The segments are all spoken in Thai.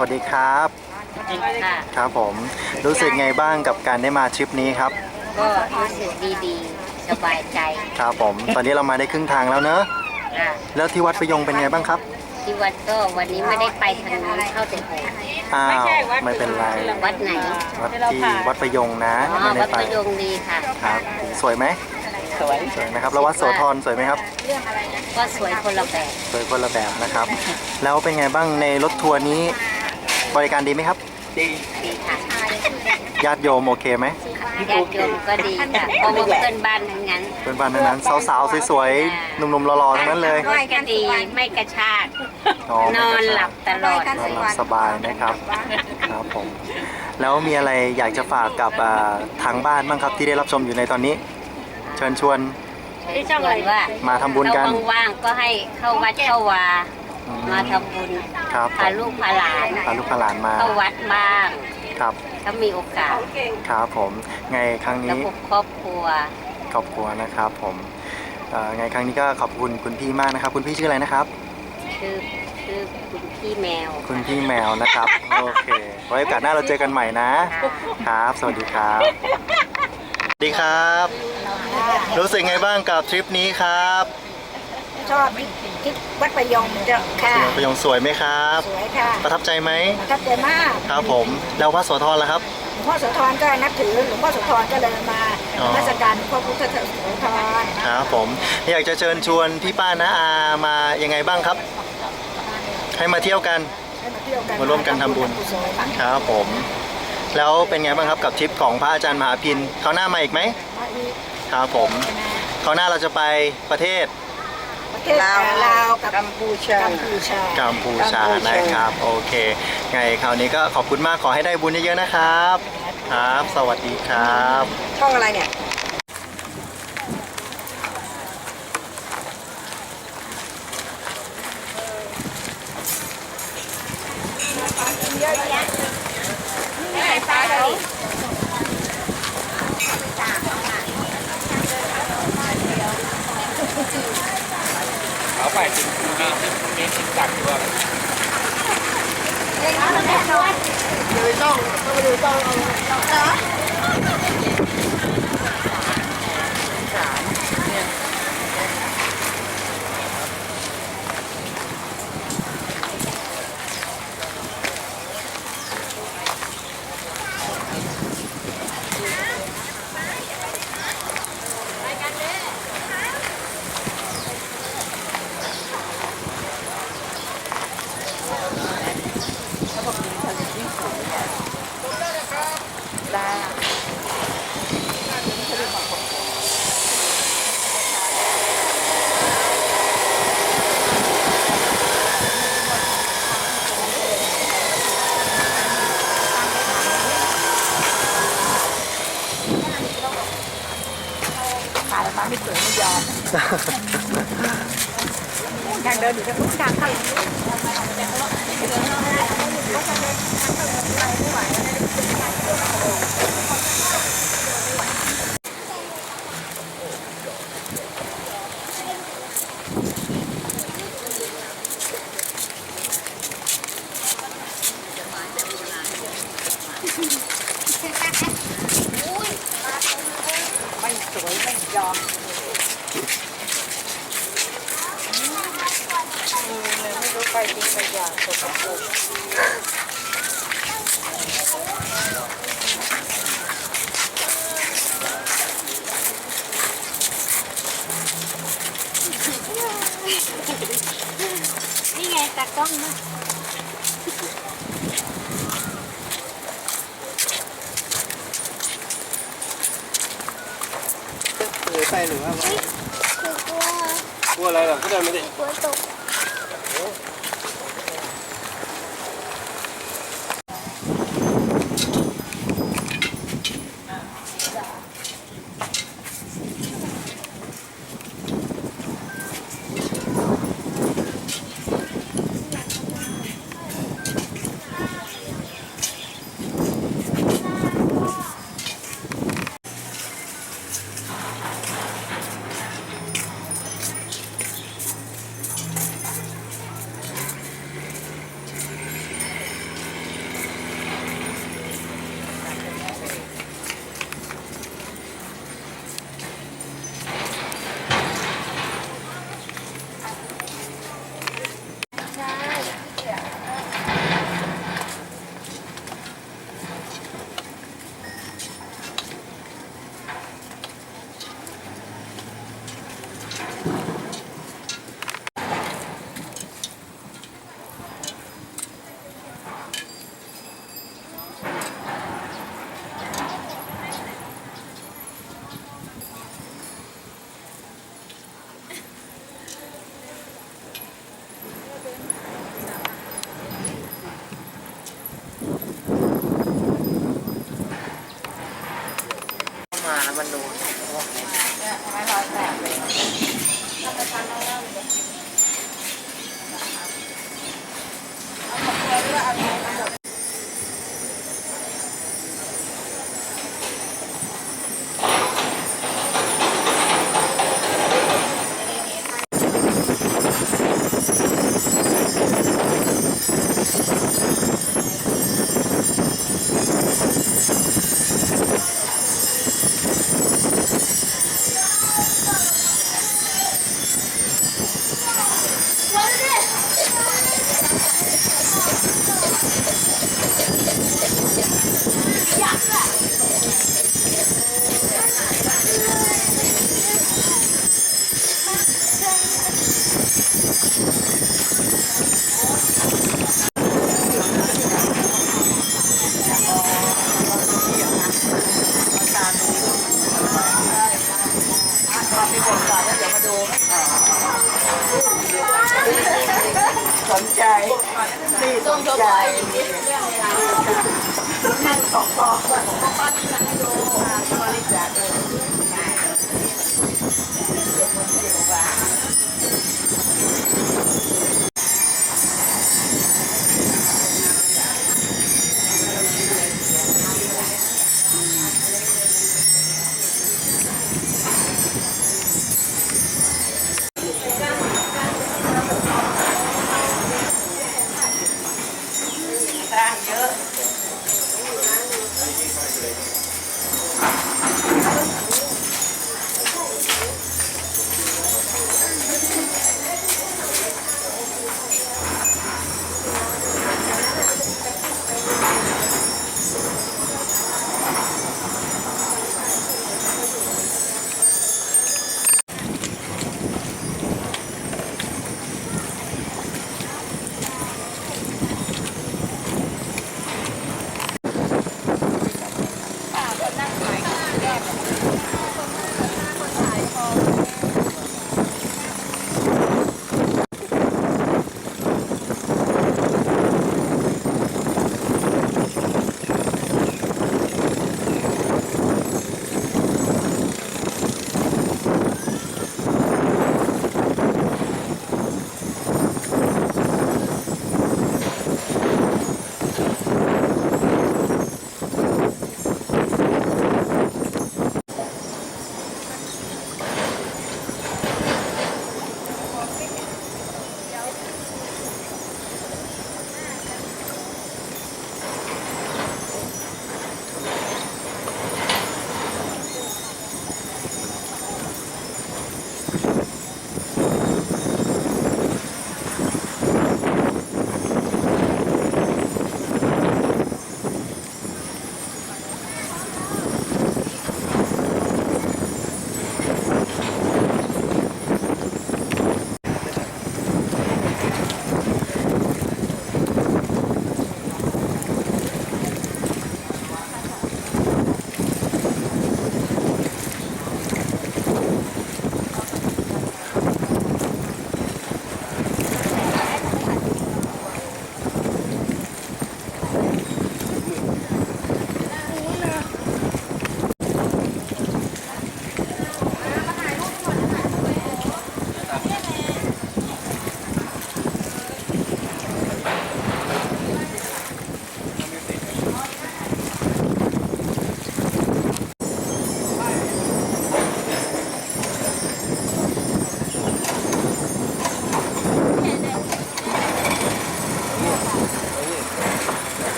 วัสดีครับค่ะ ครับผม รู้สึกไงบ้างกับการได้มาทริปนี้ครับ ก็รู้สึกดีๆ สบายใจครับผม ตอนนี้เรามาได้ครึ่งทางแล้วเนอะค่ะแล้วที่วัดประยงเป็นไงบ้างครับ ที่วัดก็วันนี้ไม่ได้ไปทางนู้นเข้าแต่โบสถ์อ้าว ไม่เป็นไร วัดไหนวัดที่วัดประยงนะ อ๋อไม่ได้วัดไปประยงดีค่ะ ครับ สวยไหมสวย สวยนะครับ แล้ววัดโสธรสวยไหมครับ ก็สวยคนละแบบ สวยคนละแบบนะครับ แล้วเป็นไงบ้างในรถทัวร์นี้ บริการดีไหมครับดีค่ะญาติโยมโอเคไหมญาติโยมก็ดีค่ะเพราะว่าเพื่อนบ้านทั้งนั้นเพื่อนบ้านทั้งนั้น สาวๆสวยๆหนุ่มๆหล่อๆทั้งนั้นเลยรถก็ดีไม่กระชากอ๋อนอนหลับตลอดนอนหลับสบายนะครับครับผมแล้วมีอะไรอยากจะฝากกับอ่าทางบ้านบ้างครับที่ได้รับชมอยู่ในตอนนี้ เชิญชวนชวนว่ามาทำบุญกันถ้าว่างๆก็ให้เข้าวัดเข้าวา มาทำบุญครับผพามลูกพาหลานพาลูกพาหลานมาเข้าวัดบ้างครับถ้ามีโอกาสครับผมไงครั้งแล้วนี้พวกครอบครัวขอบคุณนะครับผมเอ่อไงครั้งนี้ก็ขอบคุณคุณพี่มากนะครับ คุณพี่ชื่ออะไรนะครับคือคือคุณพี่แมว คุณพี่แมวนะครับโอเคไว้โอกาสหน้าเราเจอกันใหม่นะครับ สวัสดีครับสวัสดีครับ รู้สึกไงบ้างกับทริปนี้ครับ ชอบที่วัดประยงเจ้าค่ะประยงสวยไหมครับ สวยค่ะประทับใจไหมประทับใจมากครับผมแล้ววัดโสธรล่ะครับหลวงพ่อโสธรก็นับถือหลวงพ่อโสธรก็เลยมาอ๋อราชการพ่อพุทธโสธรครับผมอยากจะเชิญชวนพี่ป้าน้าอามายังไงบ้างครับ ให้มาเที่ยวกันให้มาเที่ยวกันมาร่วมกันทำบุญกุศลครับผม แล้วเป็นไงบ้างครับกับทริปของพระอาจารย์มหาพินเขาวหน้ามาอีกไหมมาอีกครับผมเขาวหน้าเราจะไปประเทศ ประเทศลาวลาวกับกัมพูชากัมพูชากัมพูชานะครับ โอเค ไงคราวนี้ก็ขอบคุณมากขอให้ได้บุญเยอะๆนะครับ ครับ สวัสดีครับ ช่องอะไรเนี่ย เขาไปจริงมีมีจริงจังด้วยข ทางเดินอยู่ทางนู้นทางเข้า ไม่สวยไม่ยอมไม่รู้ใครจริงใครอยากสกปรก นี่ไงตากล้องนะหรือไปหรือว่าคือกลัวกลัวอะไรหรอก็เดินไม่ได้กลัวตก สองกองปองป้าที่อาปอ่ดูมาบริจาคเลย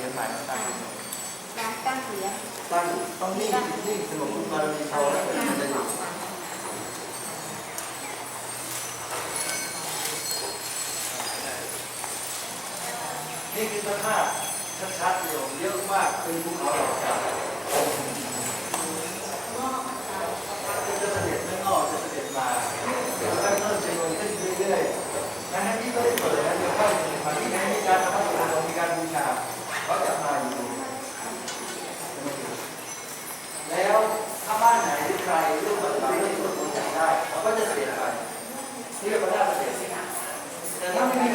รียใหม่ตั้งร้าตั้งเสียตั้งต้องนิ่งนิ่งสงบบารมีเขาแล้วเป็นประโยชน์นี่คือสภาพชัดๆอยู่เยอะมากเป็นภูเขาหลอกกันจะเสด็จไม่งอจะเสด็จมาแล้วก็เริ่มจะลนขึ้นเรื่อยๆนะฮะนี่ก็ได้เปิด ก็จะเสียไปนี่เรีกว่าได้เสียสิแต่ถ้าไม่มี